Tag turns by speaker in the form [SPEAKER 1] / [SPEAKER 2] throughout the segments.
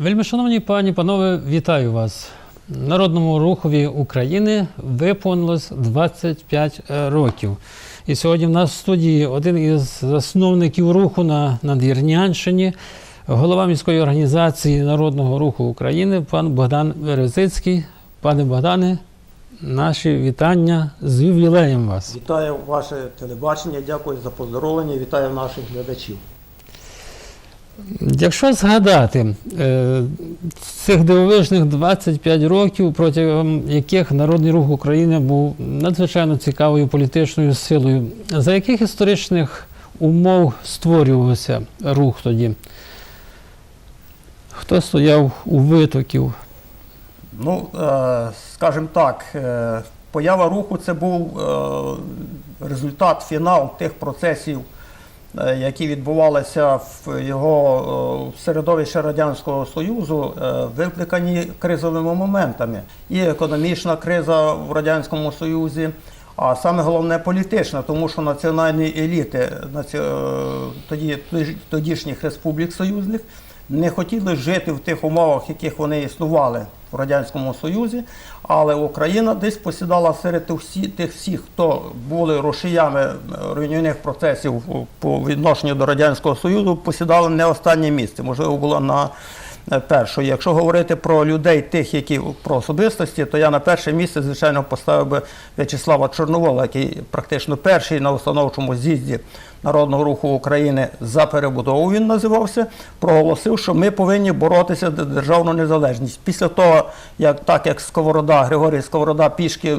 [SPEAKER 1] Вельми шановні пані, панове, вітаю вас. Народному рухові України виповнилось 25 років. І сьогодні в нас в студії один із засновників руху на Надвірнянщині, голова міської організації Народного руху України, пан Богдан Березицький. Пане Богдане, наші вітання з ювілеєм вас.
[SPEAKER 2] Вітаю ваше телебачення, дякую за поздоровлення, вітаю наших глядачів.
[SPEAKER 1] Якщо згадати е, цих дивовижних 25 років, протягом яких Народний рух України був надзвичайно цікавою політичною силою, за яких історичних умов створювався рух тоді? Хто стояв у витоків?
[SPEAKER 2] Ну, е, скажімо так, е, поява руху це був результат, фінал тих процесів, які відбувалися в його е, середовищі Радянського Союзу, е, викликані кризовими моментами. І економічна криза в Радянському Союзі. А саме головне політична, тому що національні еліти е, тоді, тодішніх республік союзних не хотіли жити в тих умовах, в яких вони існували в Радянському Союзі, але Україна десь посідала серед тих всі- тих всіх, хто були рушіями е, руйнівних процесів по відношенню до Радянського Союзу, посідали не останнє місце, можливо, було на е, перше. Якщо говорити про людей, тих, які про особистості, то я на перше місце, звичайно, поставив би В'ячеслава Чорновола, який практично перший на установчому з'їзді Народного руху України за перебудову він називався, проголосив, що ми повинні боротися за державну незалежність. Після того, як так як Сковорода, Григорій Сковорода пішки,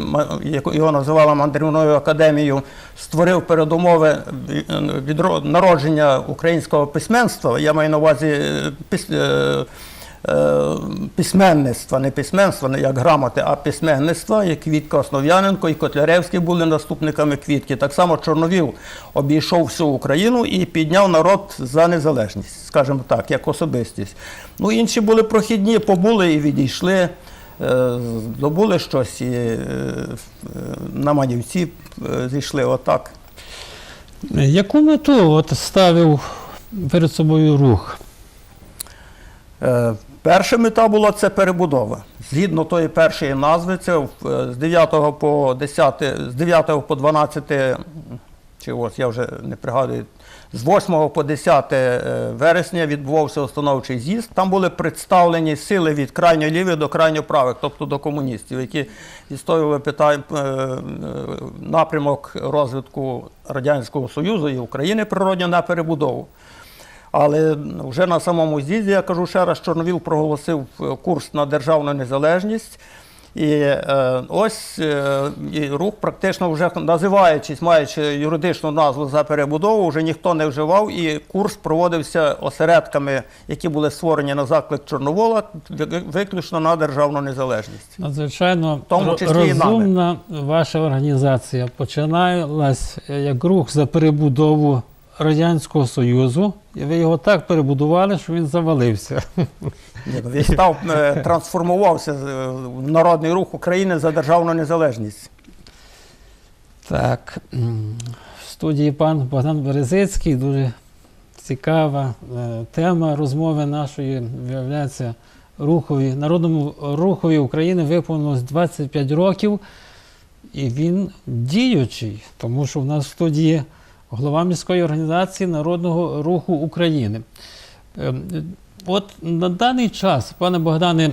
[SPEAKER 2] його називала мандрівною академією, створив передумови е, відро- народження українського письменства. Я маю на увазі е, е, е, письменництва, не письменства, не як грамоти, а письменництва, як Квітка Основ'яненко і Котляревський були наступниками Квітки. Так само Чорновіл обійшов всю Україну і підняв народ за незалежність, скажімо так, як особистість. Ну, інші були прохідні, побули і відійшли. е, Здобули щось і е, е, на манівці е, зійшли отак.
[SPEAKER 1] Яку мету от ставив перед собою рух?
[SPEAKER 2] Перша мета була це перебудова. Згідно тої першої назви, це е, з 9 по 10, з 9 по 12, чи ось я вже не пригадую, з 8 по 10 е, вересня відбувався установчий з'їзд. Там були представлені сили від крайньо лівих до крайньо правих, тобто до комуністів, які відстоювали питання, е, напрямок розвитку Радянського Союзу і України природньо на перебудову. Але вже на самому з'їзді, я кажу ще раз, Чорновіл проголосив е, курс на державну незалежність. І е, ось е, і рух практично вже називаючись, маючи юридичну назву за перебудову, вже ніхто не вживав, і курс проводився осередками, які були створені на заклик Чорновола, виключно на державну незалежність.
[SPEAKER 1] Надзвичайно
[SPEAKER 2] тому
[SPEAKER 1] розумна ваша організація починалась е, як рух за перебудову Радянського Союзу, і ви його так перебудували, що він завалився.
[SPEAKER 2] Ні, ну, Він став е, трансформувався е, в народний рух України за державну незалежність.
[SPEAKER 1] Так, в студії пан Богдан Березицький. Дуже цікава е, тема розмови нашої, виявляється, рухові, народному рухові України виповнилось 25 років, і він діючий, тому що в нас в студії голова міської організації Народного руху України. Ем, От на даний час, пане Богдане,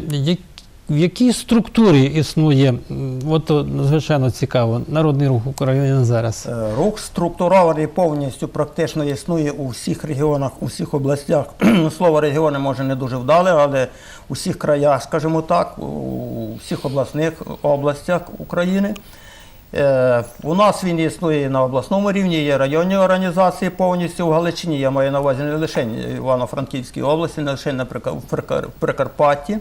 [SPEAKER 1] в якій структурі існує, от надзвичайно цікаво, Народний рух України зараз?
[SPEAKER 2] Е, Рух структурований повністю практично існує у всіх регіонах, у всіх областях. Слово регіони може не дуже вдале, але у всіх краях, скажімо так, у всіх обласних областях України. Е, У нас він існує на обласному рівні, є районні організації повністю в Галичині. Я маю на увазі не лише Івано-Франківській області, не лише на Прикарпатті.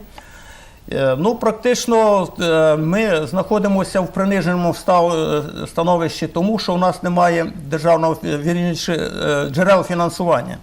[SPEAKER 2] Е, Ну, практично е, ми знаходимося в приниженому становищі, тому що у нас немає державного джерел фінансування.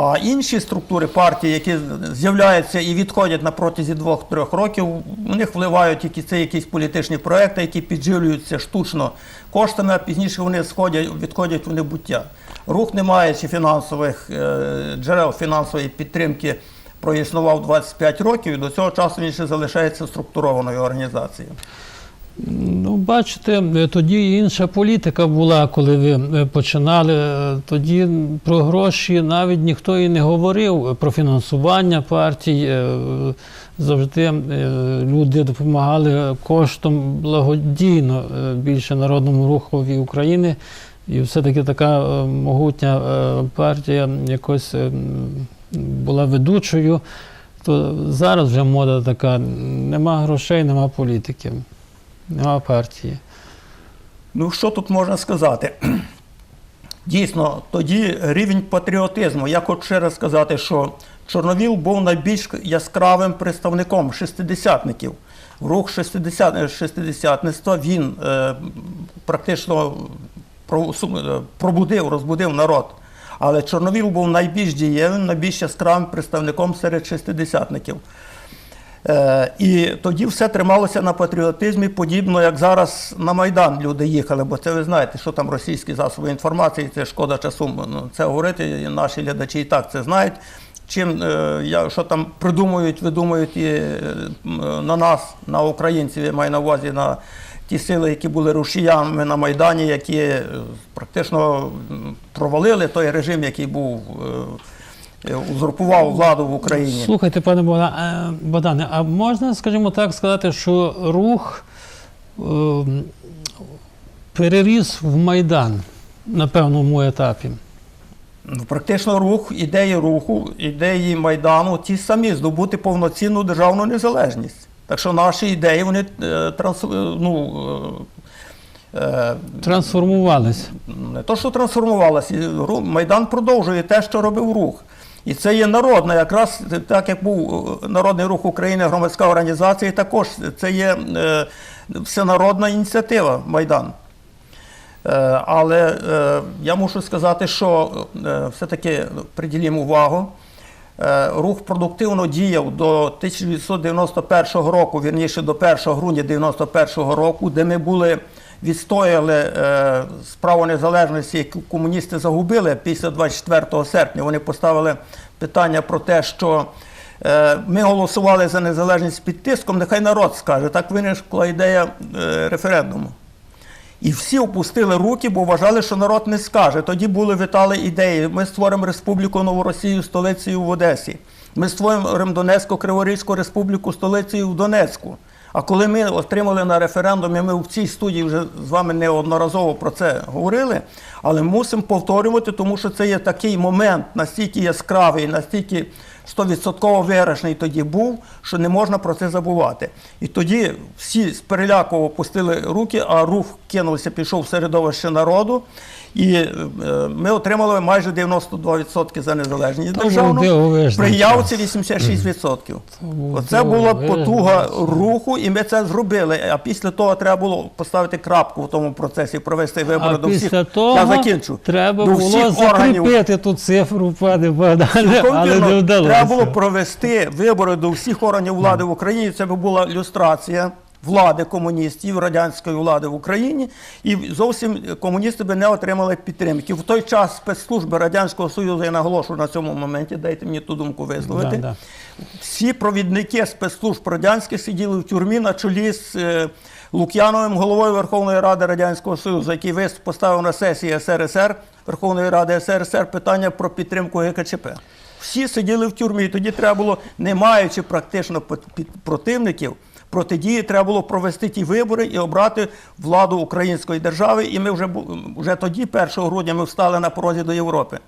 [SPEAKER 2] А інші структури партії, які з'являються і відходять на протязі двох-трьох років, у них вливають які це якісь політичні проекти, які підживлюються штучно коштами, а пізніше вони сходять, відходять в небуття. Рух не маючи фінансових е, джерел фінансової підтримки проіснував 25 років, і до цього часу він ще залишається структурованою організацією.
[SPEAKER 1] Ну, бачите, е, тоді інша політика була, коли ви е, починали. Е, Тоді про гроші навіть ніхто і не говорив про фінансування партій. Завжди люди допомагали коштом благодійно більше народному рухові України. І все-таки така могутня партія якось була ведучою. То зараз вже мода така: нема грошей, нема політики. Нема партії.
[SPEAKER 2] Ну, що тут можна сказати? Дійсно, тоді рівень патріотизму. Я хочу ще раз сказати, що Чорновіл був найбільш яскравим представником шестидесятників. Рух шестидесят- шестидесятництва він е, практично е, пробудив, розбудив народ. Але Чорновіл був найбільш дієвим, найбільш яскравим представником серед шестидесятників. Е, і тоді все трималося на патріотизмі, подібно як зараз на Майдан люди їхали, бо це ви знаєте, що там російські засоби інформації, це шкода часу ну, це говорити, і наші глядачі і так це знають. Чим е, я, що там придумують, видумують і, е, на нас, на українців, я маю на увазі на ті сили, які були рушіянами на Майдані, які практично провалили той режим, який був. Е, Узурпував владу в Україні.
[SPEAKER 1] Слухайте, пане е, Богдане, а можна, скажімо так, сказати, що рух е, переріс в Майдан на певному етапі?
[SPEAKER 2] Ну, Практично рух, ідеї руху, ідеї Майдану ті самі здобути повноцінну державну незалежність. Так що наші ідеї вони транс, ну,
[SPEAKER 1] Трансформувались.
[SPEAKER 2] не то, що трансформувалися, Майдан продовжує те, що робив рух. І це є народна, якраз так як був е, Народний рух України, громадська організація, також це є е, всенародна ініціатива Майдан. Е, Але я мушу сказати, що все-таки приділімо увагу. Рух продуктивно діяв до 1991 року, вірніше до 1 грудня 1991 року, де ми були відстояли е, справу незалежності, яку комуністи загубили після 24 серпня. Вони поставили питання про те, що е, ми голосували за незалежність під тиском, нехай народ скаже. Так виникла ідея е, референдуму. І всі опустили руки, бо вважали, що народ не скаже. Тоді були витали ідеї. Ми створимо республіку Новоросію столицею в Одесі. Ми створимо Донецьку Криворізьку республіку столицею в Донецьку. А коли ми отримали на референдумі, ми в цій студії вже з вами неодноразово про це говорили, але мусимо повторювати, тому що це є такий момент настільки яскравий, настільки 100% виграшний тоді був, що не можна про це забувати. І тоді всі з переляку опустили руки, а рух кинувся, пішов в середовище народу. І е, ми отримали майже 92% за незалежність державну. При явці 86%. Оце була потуга руху, і ми це зробили. А після того треба було поставити крапку в тому процесі, провести вибори
[SPEAKER 1] А
[SPEAKER 2] до всіх.
[SPEAKER 1] після того
[SPEAKER 2] Я закінчу.
[SPEAKER 1] треба
[SPEAKER 2] до
[SPEAKER 1] було
[SPEAKER 2] органів
[SPEAKER 1] закріпити ту цифру, пане Богдане, але не вдалося.
[SPEAKER 2] Треба було провести вибори до всіх органів влади в Україні. Це би була люстрація влади комуністів, радянської влади в Україні, і зовсім комуністи би не отримали підтримки. В той час спецслужби Радянського Союзу, я наголошую на цьому моменті, дайте мені ту думку висловити.
[SPEAKER 1] Да, да.
[SPEAKER 2] Всі провідники спецслужб радянських сиділи в тюрмі на чолі з е, Лук'яновим, головою Верховної Ради Радянського Союзу, який вис поставив на сесії СРСР Верховної Ради СРСР питання про підтримку ГКЧП. Всі сиділи в тюрмі. І тоді треба було, не маючи практично противників, протидії, треба було провести ті вибори і обрати владу української держави. І ми вже вже тоді, 1 грудня, ми встали на порозі до Європи.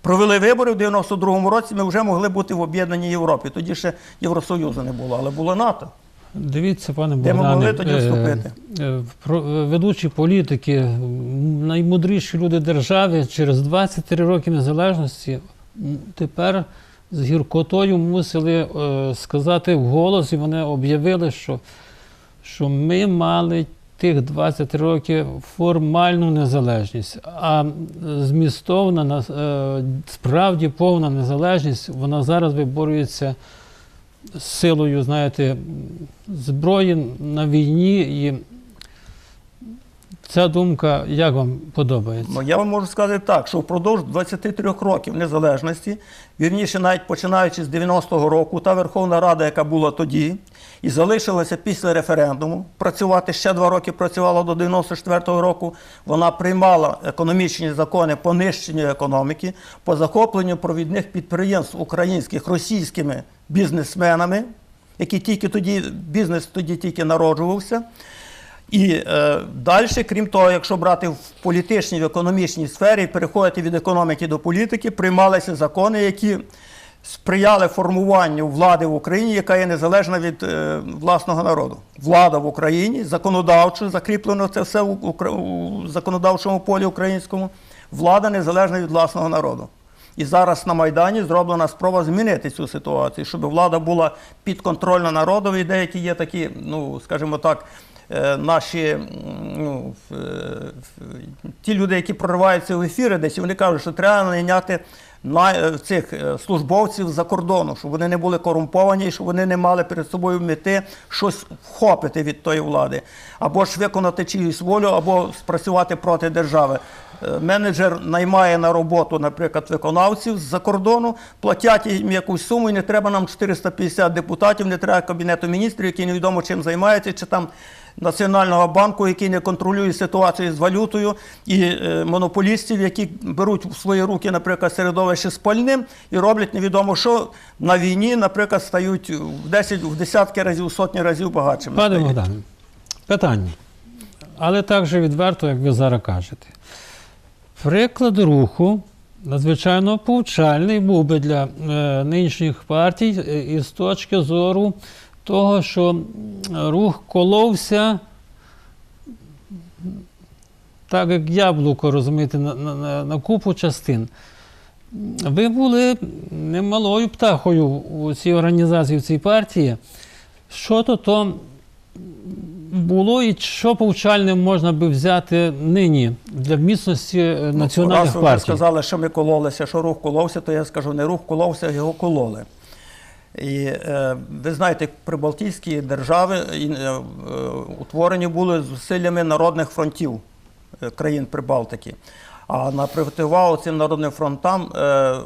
[SPEAKER 2] Провели вибори в 92-му році, ми вже могли бути в об'єднаній Європі. Тоді ще Євросоюзу не було, але було НАТО.
[SPEAKER 1] Дивіться, пане
[SPEAKER 2] Де ми могли тоді
[SPEAKER 1] е,
[SPEAKER 2] вступити?
[SPEAKER 1] е, е, ведучі політики, наймудріші люди держави через 23 роки незалежності тепер з гіркотою мусили е, сказати вголос, і вони об'явили, що, що ми мали тих 23 роки формальну незалежність, а змістовна, е, справді повна незалежність, вона зараз виборюється силою, знаєте, зброї на війні і ця думка як вам подобається?
[SPEAKER 2] Ну, я вам можу сказати так, що впродовж 23 років незалежності, вірніше, навіть починаючи з 90-го року, та Верховна Рада, яка була тоді, і залишилася після референдуму працювати ще два роки працювала до 94-го року. Вона приймала економічні закони по нищенню економіки, по захопленню провідних підприємств українських російськими бізнесменами, які тільки тоді бізнес тоді тільки народжувався. І е, далі, крім того, якщо брати в політичній, в економічній сфері, переходити від економіки до політики, приймалися закони, які сприяли формуванню влади в Україні, яка є незалежна від е, власного народу. Влада в Україні, законодавчо закріплено це все у, Укра- у законодавчому полі українському, влада незалежна від власного народу. І зараз на Майдані зроблена спроба змінити цю ситуацію, щоб влада була підконтрольна народові. І деякі є такі, ну скажімо так, наші ну, в- ті люди, які прориваються в ефіри, десь вони кажуть, що треба найняти на е, цих е, службовців за кордону, щоб вони не були корумповані, щоб вони не мали перед собою мети щось вхопити від тої влади, або ж виконати чиюсь волю, або спрацювати проти держави. Е, Менеджер наймає на роботу, наприклад, виконавців з-за кордону, платять їм якусь суму, і не треба нам 450 депутатів, не треба кабінету міністрів, які невідомо чим займаються, чи там Національного банку, який не контролює ситуацію з валютою, і е, монополістів, які беруть в свої руки, наприклад, середовище з пальним і роблять невідомо що на війні, наприклад, стають в 10, в десятки разів, в сотні разів багатшими.
[SPEAKER 1] Пане. Богдане, питання. Але так же відверто, як ви зараз кажете. Приклад руху надзвичайно повчальний був би для е, нинішніх партій е, із точки зору того, що рух коловся так, як яблуко, розумієте, на, на, на, на купу частин. Ви були немалою птахою у цій організації, в цій партії. Що то то було і що повчальним можна би взяти нині для міцності е,
[SPEAKER 2] Ну,
[SPEAKER 1] національних
[SPEAKER 2] раз ви сказали, що ми кололися, що рух коловся, то я скажу, не рух коловся, його кололи. І е, ви знаєте, прибалтійські держави е, е, утворені були зусиллями народних фронтів е, країн Прибалтики. А на противагу цим народним фронтам е, е,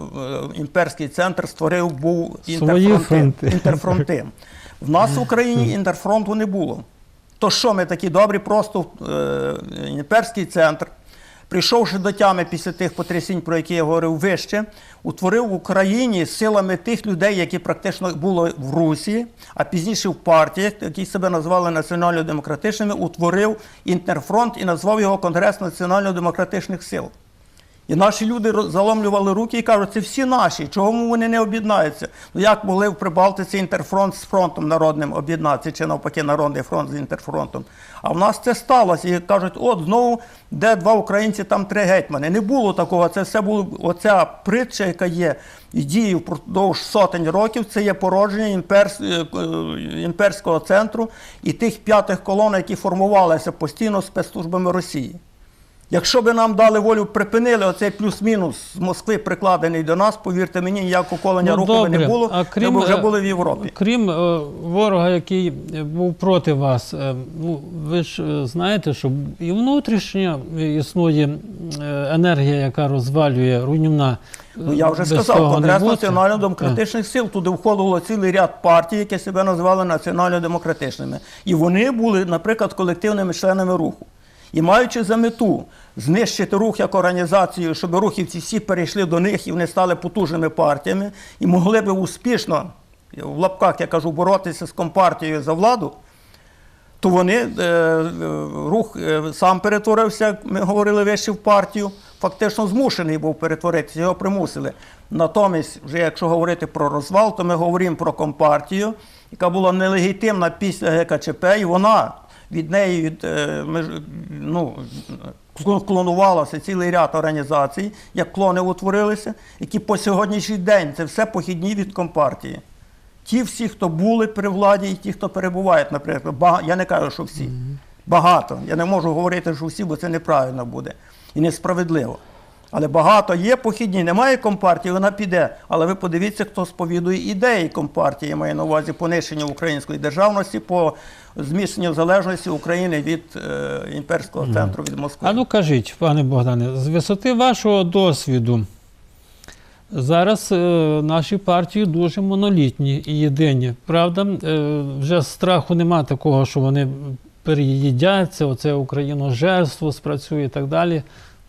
[SPEAKER 2] імперський центр створив був
[SPEAKER 1] Свої фронти.
[SPEAKER 2] інтерфронти. В нас в Україні інтерфронту не було. То що ми такі добрі, просто е, імперський центр, прийшовши до тями після тих потрясінь, про які я говорив вище, утворив в Україні силами тих людей, які практично були в Русі, а пізніше в партіях, які себе назвали національно-демократичними, утворив інтерфронт і назвав його Конгрес національно-демократичних сил. І наші люди заломлювали руки і кажуть, це всі наші, чому вони не об'єднаються? Ну як могли в Прибалтиці інтерфронт з фронтом народним об'єднатися, чи навпаки народний фронт з інтерфронтом? А в нас це сталося. І кажуть, от знову, де два українці, там три гетьмани. Не було такого. Це все було оця притча, яка є і діє впродовж сотень років. Це є породження імперс, е, е, імперського центру і тих п'ятих колон, які формувалися постійно спецслужбами Росії. Якщо би нам дали волю, припинили оцей плюс-мінус з Москви прикладений до нас, повірте мені, ніякого колення
[SPEAKER 1] Ну,
[SPEAKER 2] руху би не було,
[SPEAKER 1] А крім,
[SPEAKER 2] б вже
[SPEAKER 1] е,
[SPEAKER 2] були в Європі.
[SPEAKER 1] Крім е, ворога, який е, був проти вас, е, ну, ви ж е, знаєте, що і внутрішня існує енергія, яка розвалює руйнівна.
[SPEAKER 2] Ну я вже
[SPEAKER 1] без
[SPEAKER 2] сказав, Конгрес національно-демократичних сил. Туди входило цілий ряд партій, які себе назвали національно-демократичними. І вони були, наприклад, колективними членами руху. І маючи за мету знищити рух як організацію, щоб рухівці всі перейшли до них і вони стали потужними партіями, і могли би успішно, в лапках я кажу, боротися з компартією за владу, то вони, е, е, рух е, сам перетворився, як ми говорили вище в партію, фактично змушений був перетворитися, його примусили. Натомість, вже якщо говорити про розвал, то ми говоримо про компартію, яка була нелегітимна після ГКЧП, і вона від неї від, е, ну, клонувалося цілий ряд організацій, як клони утворилися, які по сьогоднішній день це все похідні від компартії. Ті всі, хто були при владі, і ті, хто перебувають, наприклад, бага... я не кажу, що всі. Багато. Я не можу говорити, що всі, бо це неправильно буде і несправедливо. Але багато є похідні, немає компартії, вона піде. Але ви подивіться, хто сповідує ідеї компартії, я маю на увазі понищення української державності по зміцненню залежності України від е, імперського центру, від Москви.
[SPEAKER 1] А ну кажіть, пане Богдане, з висоти вашого досвіду, зараз е, наші партії дуже монолітні і єдині. Правда, е, вже страху нема такого, що вони переїдяться, оце україножерство спрацює і так далі.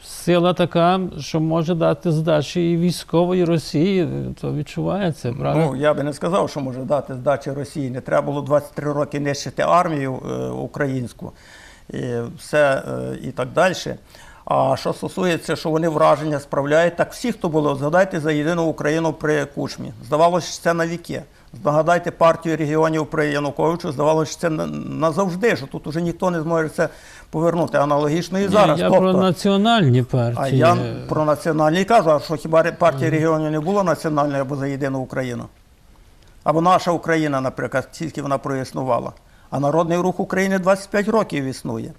[SPEAKER 1] Сила така, що може дати здачі і військової Росії, то відчувається, правда?
[SPEAKER 2] Ну, я би не сказав, що може дати здачі Росії. Не треба було 23 роки нищити армію е, українську і все е, і так далі. А що стосується, що вони враження справляють, так всі, хто було, згадайте за єдину Україну при Кучмі. Здавалося, що це на віки. Згадайте партію регіонів при Януковичу, здавалося, що це назавжди, що тут уже ніхто не зможе це повернути. Аналогічно і
[SPEAKER 1] Ні,
[SPEAKER 2] зараз.
[SPEAKER 1] я
[SPEAKER 2] Тобто-
[SPEAKER 1] про національні партії.
[SPEAKER 2] а я про національні кажу, а що хіба партія регіонів не була національною або за єдину Україну? Або наша Україна, наприклад, тільки вона проіснувала. А Народний рух України 25 років існує.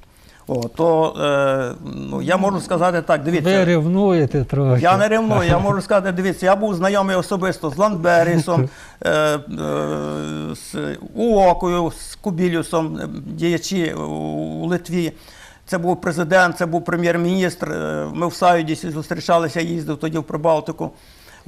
[SPEAKER 2] О, то е, ну, я можу сказати так, дивіться.
[SPEAKER 1] Ви ревнуєте трохи.
[SPEAKER 2] Я не ревную, я можу сказати, дивіться, я був знайомий особисто з Ландберісом, е, е, з Уокою, з Кубілюсом, е, діячі у Литві. Це був президент, це був прем'єр-міністр. е, Ми в Саюдісі зустрічалися, їздив тоді в Прибалтику.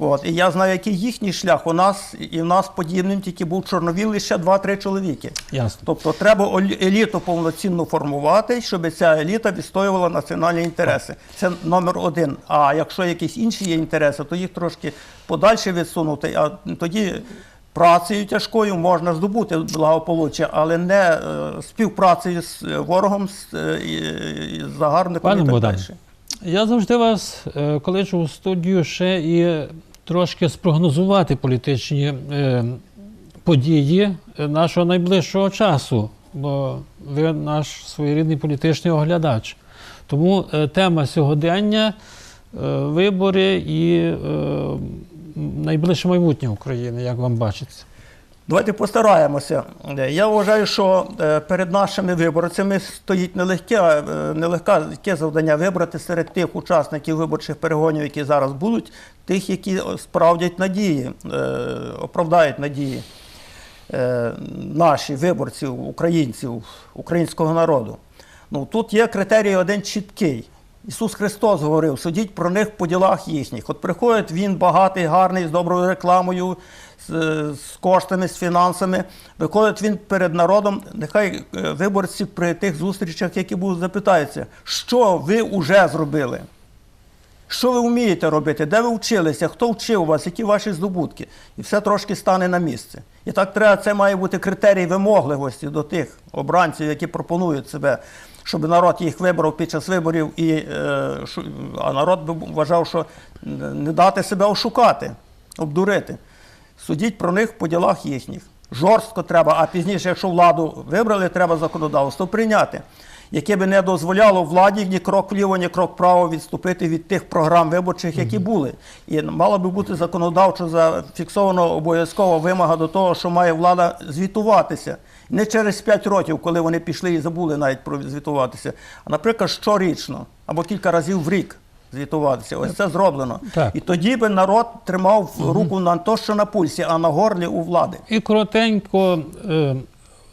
[SPEAKER 2] От. І я знаю, який їхній шлях. У нас і в нас подібним тільки був чорновіл і ще 2-3 чоловіки.
[SPEAKER 1] Ясно.
[SPEAKER 2] Тобто треба еліту повноцінно формувати, щоб ця еліта відстоювала національні інтереси. Це номер один. А якщо якісь інші є інтереси, то їх трошки подальше відсунути. А тоді працею тяжкою можна здобути благополуччя, але не е, співпрацею з е, ворогом, з, е, загарбником і так далі.
[SPEAKER 1] Я завжди вас е, кличу у студію ще і трошки спрогнозувати політичні е, події е, нашого найближчого часу, бо ви наш своєрідний політичний оглядач. Тому е, тема сьогодення вибори і найближче майбутнє України, як вам бачиться.
[SPEAKER 2] Давайте постараємося. Я вважаю, що перед нашими виборцями стоїть нелегке, нелегке завдання вибрати серед тих учасників виборчих перегонів, які зараз будуть, тих, які справдять надії, е, оправдають надії е, наші виборців, українців, українського народу. Ну, тут є критерій один чіткий. Ісус Христос говорив, судіть про них по ділах їхніх. От приходить він багатий, гарний, з доброю рекламою, з, з коштами, з фінансами. Виходить він перед народом, нехай е, виборці при тих зустрічах, які будуть, запитаються, що ви вже зробили? Що ви вмієте робити? Де ви вчилися? Хто вчив вас? Які ваші здобутки? І все трошки стане на місце. І так треба, це має бути критерій вимогливості до тих обранців, які пропонують себе, щоб народ їх вибрав під час виборів, і, е, а народ би вважав, що не дати себе ошукати, обдурити. Судіть про них по ділах їхніх. Жорстко треба, а пізніше, якщо владу вибрали, треба законодавство прийняти, яке би не дозволяло владі ні крок вліво, ні крок вправо відступити від тих програм виборчих, які були. І мала би бути законодавчо зафіксовано обов'язкова вимога до того, що має влада звітуватися. Не через 5 років, коли вони пішли і забули навіть про звітуватися, а, наприклад, щорічно або кілька разів в рік звітуватися. Ось це зроблено.
[SPEAKER 1] Так.
[SPEAKER 2] І тоді би народ тримав руку на то, що на пульсі, а на горлі у влади.
[SPEAKER 1] І коротенько, е,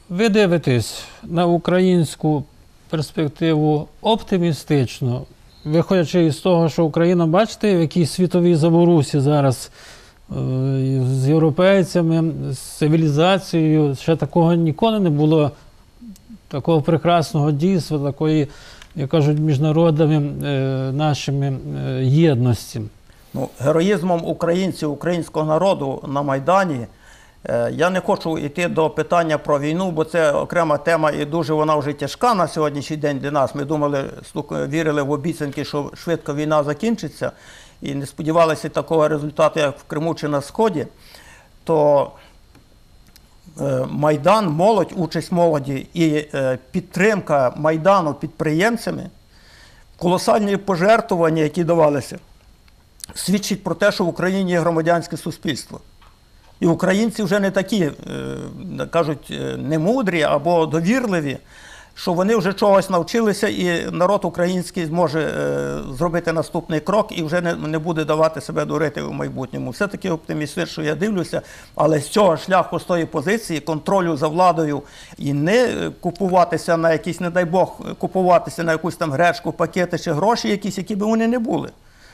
[SPEAKER 1] ви дивитесь на українську перспективу оптимістично, виходячи із того, що Україна, бачите, в якій світовій заворусі зараз е, з європейцями, з цивілізацією, ще такого ніколи не було, такого прекрасного дійства, такої, як кажуть, міжнародними е, нашими е, єдності.
[SPEAKER 2] Ну, героїзмом українців, українського народу на Майдані. Е, Я не хочу йти до питання про війну, бо це окрема тема і дуже вона вже тяжка на сьогоднішній день для нас. Ми думали, вірили в обіцянки, що швидко війна закінчиться, і не сподівалися такого результату, як в Криму чи на Сході. То е, Майдан, молодь, участь молоді і е, підтримка Майдану підприємцями, колосальні пожертвування, які давалися, свідчить про те, що в Україні є громадянське суспільство. І українці вже не такі, е, кажуть, е, немудрі або довірливі, що вони вже чогось навчилися, і народ український зможе е, зробити наступний крок і вже не, буде давати себе дурити в майбутньому. Все-таки оптимістично я дивлюся, але з цього шляху з тої позиції контролю за владою і не купуватися на якісь, не дай Бог, купуватися на якусь там гречку, пакети чи гроші, якісь, які б вони не були.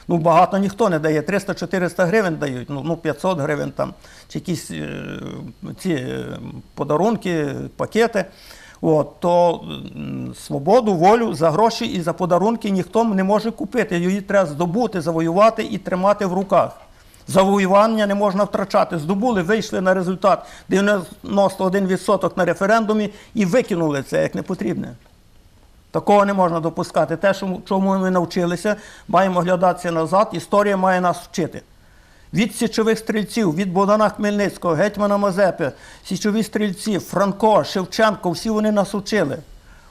[SPEAKER 2] Ну, багато ніхто не дає. 300-400 гривень дають, ну, ну 500 гривень там, чи якісь е, ці е, подарунки, пакети. От, то свободу, волю за гроші і за подарунки ніхто не може купити. Її треба здобути, завоювати і тримати в руках. Завоювання не можна втрачати. Здобули, вийшли на результат 91% на референдумі і викинули це як не потрібне. Такого не можна допускати. Те, чому ми навчилися, маємо глядатися назад. Історія має нас вчити. Від січових стрільців, від Богдана Хмельницького, гетьмана Мазепи, січові стрільці, Франко, Шевченко, всі вони нас учили.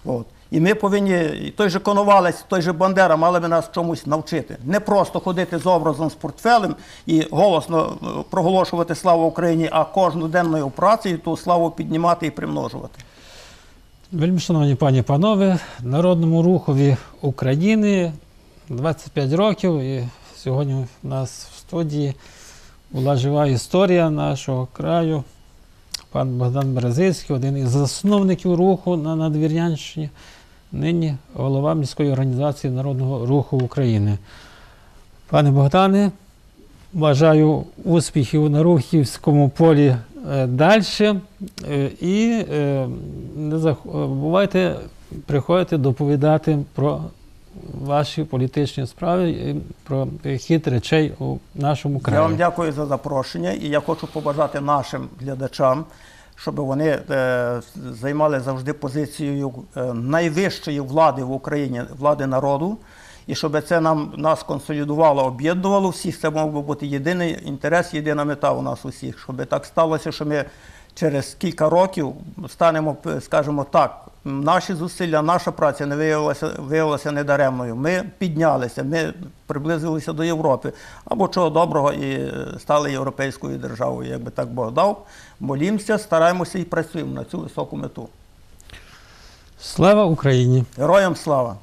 [SPEAKER 2] От. І ми повинні, той же Коновалець, той же Бандера мали би нас чомусь навчити. Не просто ходити з образом, з портфелем і голосно е, проголошувати славу Україні, а кожну денною працею ту славу піднімати і примножувати.
[SPEAKER 1] Вельми шановні пані і панове, народному рухові України 25 років, і сьогодні у нас в студії була жива історія нашого краю. Пан Богдан Березицький, один із засновників руху на Надвір'янщині, нині голова міської організації Народного руху України. Пане Богдане, бажаю успіхів на рухівському полі далі. І е, не забувайте приходити доповідати про ваші політичні справи і про хід речей у нашому
[SPEAKER 2] Я вам дякую за запрошення, і я хочу побажати нашим глядачам, щоб вони е, займали завжди позицію е, найвищої влади в Україні, влади народу, і щоб це нам нас консолідувало, об'єднувало всіх. Це мав би бути єдиний інтерес, єдина мета у нас усіх, щоб так сталося, що ми через кілька років станемо, скажімо так. Наші зусилля, наша праця не виявилася, виявилася недаремною. Ми піднялися, ми приблизилися до Європи або чого доброго і стали європейською державою, якби так Бог дав. Молімося, стараємося і працюємо на цю високу мету.
[SPEAKER 1] Слава Україні!
[SPEAKER 2] Героям слава!